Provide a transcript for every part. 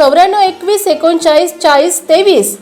चौऱ्याण्णव एकवीस एकोणचाळीस चाळीस तेवीस.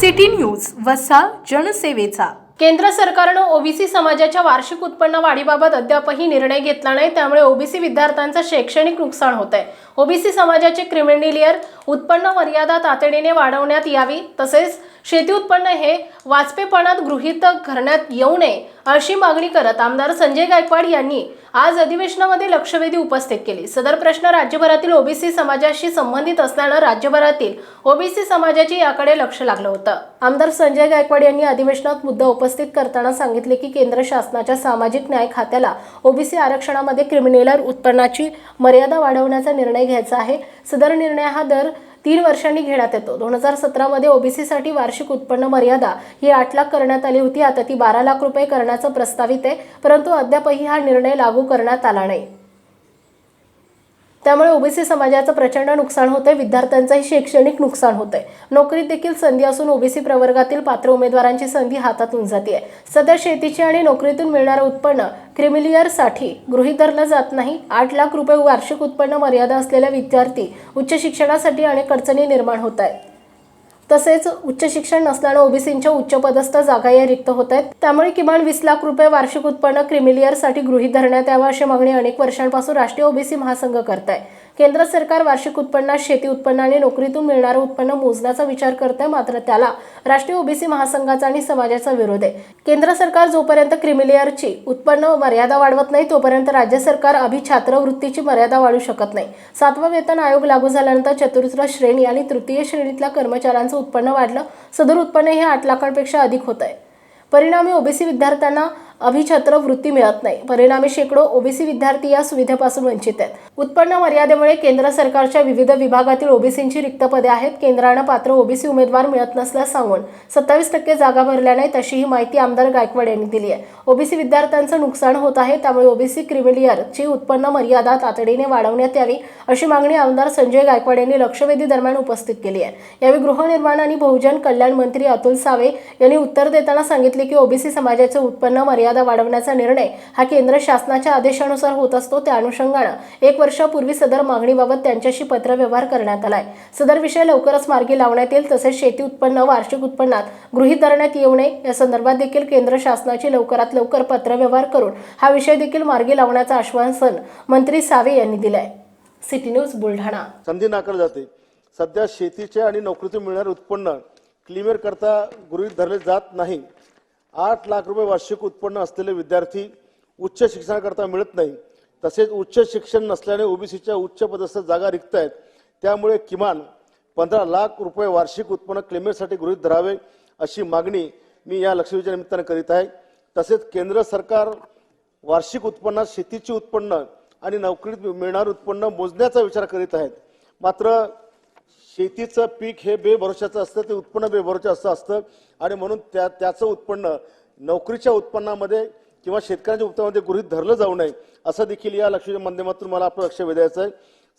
सिटी न्यूज वसा जनसेवेचा. केंद्र सरकारनं ओबीसी समाजाच्या वार्षिक उत्पन्न वाढीबाबत अद्यापही निर्णय घेतला नाही त्यामुळे ओबीसी विद्यार्थ्यांचं शैक्षणिक नुकसान होत आहे ओबीसी समाजाचे क्रिमिनिलियर उत्पन्न मर्यादा तातडीने वाढवण्यात यावी तसेच शेती उत्पन्न हे वाजपेपणात गृहीत करण्यात येऊ नये अशी मागणी करत आमदार संजय गायकवाड यांनी आज अधिवेशनामध्ये लक्षवेधी उपस्थित केली. सदर प्रश्न राज्यभरातील ओबीसी समाजाशी संबंधित असल्यानं राज्यभरातील ओबीसी समाजाचे याकडे लक्ष लागलं होतं. आमदार संजय गायकवाड यांनी अधिवेशनात मुद्दा उपस्थित करताना सांगितले की केंद्र शासनाच्या सामाजिक न्याय खात्याला ओबीसी आरक्षणामध्ये क्रिमिनल उत्पन्नाची मर्यादा वाढवण्याचा निर्णय घ्यायचा आहे. सदर निर्णय हा दर तीन वर्षांनी घेण्यात येतो. दोन हजार सतरामध्ये ओबीसीसाठी वार्षिक उत्पन्न मर्यादा ही आठ लाख करण्यात आली होती. आता ती बारा लाख रुपये करण्याचं प्रस्तावित आहे. परंतु अद्यापही हा निर्णय लागू करण्यात आला नाही. त्यामुळे ओबीसी समाजाचं प्रचंड नुकसान होतंय विद्यार्थ्यांचंही शैक्षणिक नुकसान होतंय. नोकरीत देखील संधी असून ओबीसी प्रवर्गातील पात्र उमेदवारांची संधी हातातून जाते सध्या शेतीचे आणि नोकरीतून मिळणारं उत्पन्न क्रिमिलियरसाठी गृहीत धरलं जात नाही. आठ लाख रुपये वार्षिक उत्पन्न मर्यादा असलेल्या विद्यार्थी उच्च शिक्षणासाठी अनेक अडचणी निर्माण होत आहेत. तसेच उच्च शिक्षण नसल्यानं ओबीसींच्या उच्चपदस्थ जागा या रिक्त होत आहेत त्यामुळे किमान वीस लाख रुपये वार्षिक उत्पन्न क्रिमिलियरसाठी गृहीत धरण्यात यावं अशी मागणी अनेक वर्षांपासून राष्ट्रीय ओबीसी महासंघ करत आहे केंद्र सरकार वार्षिक उत्पन्नात शेती उत्पन्न आणि नोकरीतून मिळणारं उत्पन्न मोजण्याचा विचार करत आहे मात्र त्याला राष्ट्रीय ओबीसी महासंघाचा आणि समाजाचा विरोध आहे. केंद्र सरकार जोपर्यंत क्रिमिलेअरची उत्पन्न मर्यादा वाढवत नाही तोपर्यंत राज्य सरकार अभिछात्रवृत्तीची मर्यादा वाढू शकत नाही. सातवा वेतन आयोग लागू झाल्यानंतर चतुर्थ श्रेणी आणि तृतीय श्रेणीतल्या कर्मचाऱ्यांचं उत्पन्न वाढलं. सदर उत्पन्न हे आठ लाखांपेक्षा अधिक होत आहे परिणामी ओबीसी विद्यार्थ्यांना अभिछत्र वृत्ती मिळत नाही. परिणामी शेकडो ओबीसी विद्यार्थी या सुविधेपासून वंचित आहेत. उत्पन्न मर्यादेमुळे केंद्र सरकारच्या विविध विभागातील ओबीसींची रिक्त पदे आहेत. केंद्रानं पात्र ओबीसी उमेदवार मिळत नसल्यास सांगून सत्तावीस टक्के जागा भरल्या नाही तशी ही माहिती आमदार गायकवाड यांनी दिली आहे. ओबीसी विद्यार्थ्यांचं नुकसान होत आहे त्यामुळे ओबीसी क्रिमिलियरची उत्पन्न मर्यादा तातडीने वाढवण्यात यावी अशी मागणी आमदार संजय गायकवाड यांनी लक्षवेधी दरम्यान उपस्थित केली आहे. यावेळी गृहनिर्माण आणि बहुजन कल्याण मंत्री अतुल सावे यांनी उत्तर देताना सांगितले की ओबीसी समाजाचे उत्पन्न मर्यादा वाढवण्याचा निर्णय हा केंद्र शासनाच्या आदेशानुसार होत असतो. त्या अनुषंगानं एक वर्षापूर्वी सदर मागणीबाबत त्यांच्याशी पत्रव्यवहार करण्यात आलाय. सदर विषय लवकरच मार्गी लावण्यात येईल तसेच शेती उत्पन्न वार्षिक उत्पन्नात गृहीत धरण्यात येऊ नये. या संदर्भात देखील केंद्र शासनाची लवकरात लवकर पत्रव्यवहार करून हा विषय देखील मार्गी लावण्याचं आश्वासन मंत्री सावे यांनी दिलंय. City news Buldhana. संधी नाकारली जाते. सध्या शेतीचे आणि नोकरीतून मिळणारे उत्पन्न क्लिअर करता गृहीत धरले जात नाही. आठ लाख रुपये वार्षिक उत्पन्न असलेले विद्यार्थी उच्च शिक्षणाकरता मिळत नाही. तसेच उच्च शिक्षण नसल्याने ओबीसीच्या उच्च पदस्थ जागा रिक्त आहेत. त्यामुळे किमान पंधरा लाख रुपये वार्षिक उत्पन्न क्लेमेंटसाठी गृहीत धरावे अशी मागणी मी या लक्षवेधीच्या निमित्तानं करीत आहे. तसेच केंद्र सरकार वार्षिक उत्पन्नात शेतीचे उत्पन्न आणि नोकरीत मिळणारे उत्पन्न मोजण्याचा विचार करीत आहेत. मात्र शेतीचं पीक हे बेभरोशाचं असतं ते उत्पन्न बेभरोशाचं असतं. आणि म्हणून त्या त्याचं उत्पन्न नोकरीच्या उत्पन्नामध्ये किंवा शेतकऱ्यांच्या उत्पन्नामध्ये गृहित धरलं जाऊ नये असं देखील या लक्षाच्या माध्यमातून मला आपलं लक्ष वेधायचं आहे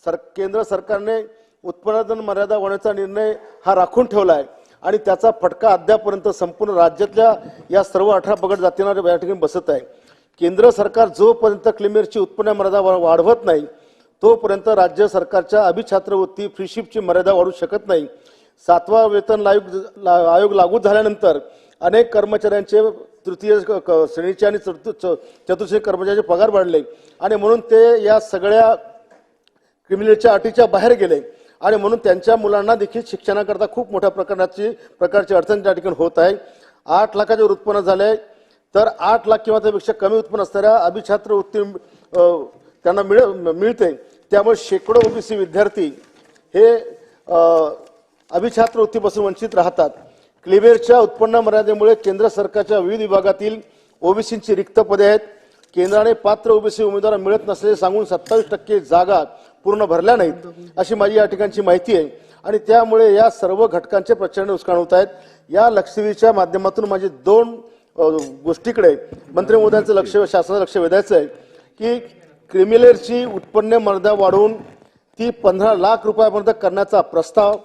सर केंद्र सरकारने उत्पादन मर्यादा वाढवण्याचा निर्णय हा राखून ठेवला आहे आणि त्याचा फटका अद्यापर्यंत संपूर्ण राज्यातल्या या सर्व अठरा पगड जातींना या ठिकाणी बसत आहे. केंद्र सरकार जोपर्यंत क्लिमेरची उत्पन्न मर्यादा वाढवत नाही तोपर्यंत राज्य सरकारच्या अभिछात्रवृत्ती फ्रीशिपची मर्यादा वाढू शकत नाही. सातवा वेतन आयोग ला- आयोग लागू झाल्यानंतर अनेक कर्मचाऱ्यांचे तृतीय क- श्रेणीचे आणि चतुर्थी च- कर्मचाऱ्यांचे पगार वाढले. आणि म्हणून ते या सगळ्या क्रिमिनलच्या अटीच्या बाहेर गेले. आणि म्हणून त्यांच्या मुलांना देखील शिक्षणाकरता खूप मोठ्या प्रकारची प्रकारची अडचण त्या ठिकाणी होत आहे. आठ लाखाचे उत्पन्न झाले. तर आठ लाख किंवा त्यापेक्षा कमी उत्पन्न असणाऱ्या अभिछात्रवृत्ती त्यांना मिळ मिळते. त्यामुळे शेकडो ओबीसी विद्यार्थी हे अभिछात्र वृत्तीपासून वंचित राहतात. क्लिबेरच्या उत्पन्न मर्यादेमुळे केंद्र सरकारच्या विविध विभागातील ओबीसींची रिक्त पदे आहेत. केंद्राने पात्र ओबीसी उमेदवार मिळत नसल्याचे सांगून सत्तावीस टक्के जागा पूर्ण भरल्या नाहीत अशी माझी या ठिकाणची माहिती आहे. आणि त्यामुळे या सर्व घटकांचे प्रचंड नुकसान होत आहेत. या लक्षवेधीच्या माध्यमातून माझे दोन गोष्टीकडे मंत्री महोदयांचं लक्ष शासनाचं लक्ष वेधायचं आहे की क्रिमिलेरची उत्पन्न मर्यादा वाढवून ती पंधरा लाख रुपयापर्यंत करण्याचा प्रस्ताव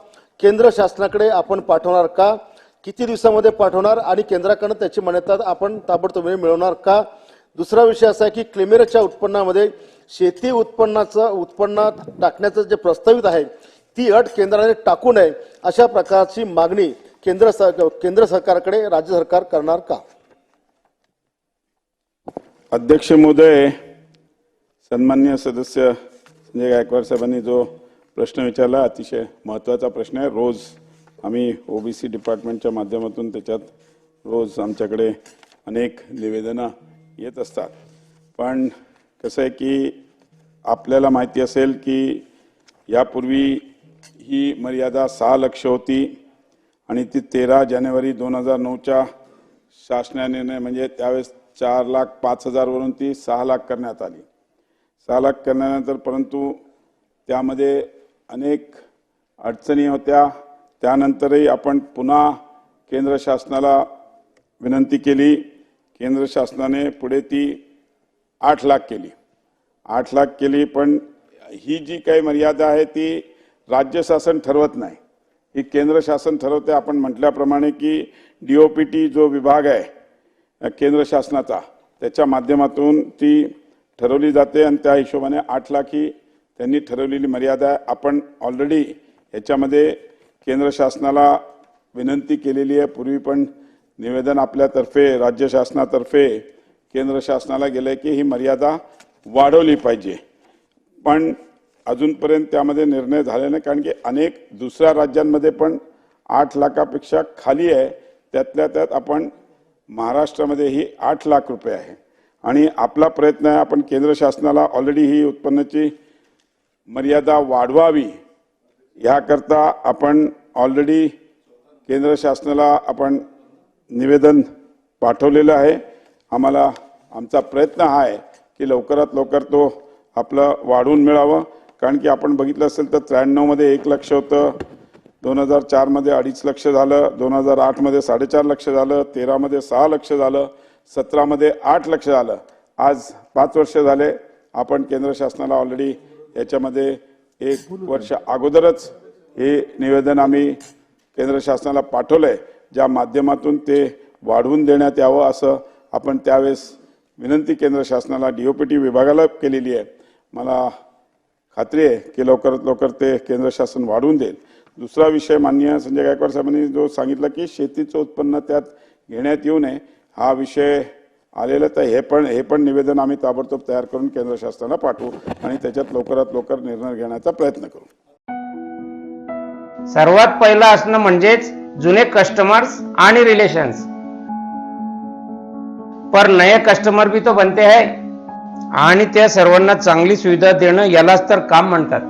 केंद्र शासनाकडे आपण पाठवणार का? किती दिवसामध्ये पाठवणार? आणि केंद्राकडनं त्याची मान्यता आपण ताबडतोब मिळवणार का? दुसरा विषय असा आहे की क्लिमेरच्या उत्पन्नामध्ये शेती उत्पन्नाचं उत्पन्नात टाकण्याचं जे प्रस्तावित आहे ती अट केंद्राने टाकू नये अशा प्रकारची मागणी केंद्र सर केंद्र सरकारकडे राज्य सरकार करणार का? अध्यक्ष महोदय सन्मान्य सदस्य संजय गायकवाड साहेबांनी जो प्रश्न विचारला अतिशय महत्त्वाचा प्रश्न आहे. रोज आम्ही ओ बी सी डिपार्टमेंटच्या माध्यमातून त्याच्यात रोज आमच्याकडे अनेक निवेदनं येत असतात. पण कसं आहे की आपल्याला माहिती असेल की यापूर्वी ही मर्यादा सहा लक्ष होती आणि ती तेरा जानेवारी दोन हजार नऊच्या शासनाने निर्णय म्हणजे त्यावेळेस चार लाख पाच हजारवरून ती सहा लाख करण्यात आली. सहा लाख करण्यानंतर परंतु त्यामध्ये अनेक अडचणी होत्या. त्यानंतरही आपण पुन्हा केंद्र शासनाला विनंती केली. केंद्र शासनाने पुढे ती आठ लाख केली. आठ लाख केली पण ही जी काही मर्यादा आहे ती राज्य शासन ठरवत नाही. ही केंद्र शासन ठरवते. आपण म्हटल्याप्रमाणे की डीओपीटी जो विभाग आहे केंद्र शासनाचा त्याच्या माध्यमातून ती ठरवली जाते आणि त्या हिशोबाने आठ लाख ही त्यांनी ठरवलेली मर्यादा आहे. आपण ऑलरेडी याच्यामध्ये केंद्र शासनाला विनंती केलेली आहे. पूर्वी पण निवेदन आपल्यातर्फे राज्य शासनातर्फे केंद्र शासनाला गेलं की ही मर्यादा वाढवली पाहिजे. पण अजूनपर्यंत त्यामध्ये निर्णय झाले नाही कारण की अनेक दुसऱ्या राज्यांमध्ये पण आठ लाखापेक्षा खाली आहे. त्यातल्या त्यात आपण महाराष्ट्रामध्ये ही आठ लाख रुपये आहे. आणि आपला प्रयत्न आहे आपण केंद्र शासनाला ऑलरेडी ही उत्पन्नाची मर्यादा वाढवावी. याकरता आपण ऑलरेडी केंद्र शासनाला आपण निवेदन पाठवलेलं आहे. आम्हाला आमचा प्रयत्न हा आहे की लवकरात लवकर तो आपलं वाढवून मिळावं. कारण की आपण बघितलं असेल तर त्र्याण्णवमध्ये एक लक्ष होतं. दोन हजार चारमध्ये अडीच लक्ष झालं. दोन हजार आठमध्ये साडेचार लक्ष झालं. तेरामध्ये सहा लक्ष झालं. सतरामध्ये आठ लक्ष झालं आज पाच वर्ष झाले आपण केंद्र शासनाला ऑलरेडी याच्यामध्ये एक वर्ष अगोदरच हे निवेदन आम्ही केंद्र शासनाला पाठवलंय. ज्या माध्यमातून ते वाढवून देण्यात यावं असं आपण त्यावेळेस विनंती केंद्र शासनाला डीओपीटी विभागाला केलेली आहे. मला खात्री आहे की लवकरात लवकर ते केंद्र शासन वाढवून देईल. दुसरा विषय माननीय संजय गायकवाड साहेबांनी जो सांगितला की शेतीचं उत्पन्न त्यात घेण्यात येऊ नये. हा विषय आलेला तर हे पण हे पण निवेदन आम्ही ताबडतोब तयार करून केंद्र शासनाला पाठवू आणि त्याच्यात लवकरात लवकर निर्णय घेण्याचा प्रयत्न करू. सर्वात पहिलं असणं म्हणजेच जुने कस्टमर्स आणि रिलेशन्स पर नए कस्टमर भी तो बनते हैं आणि त्या सर्वांना चांगली सुविधा देणं यालाच तर काम म्हणतात.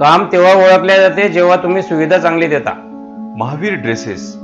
काम तेव्हा ओळखले जाते जेव्हा तुम्ही सुविधा चांगली देता. महावीर ड्रेसेस.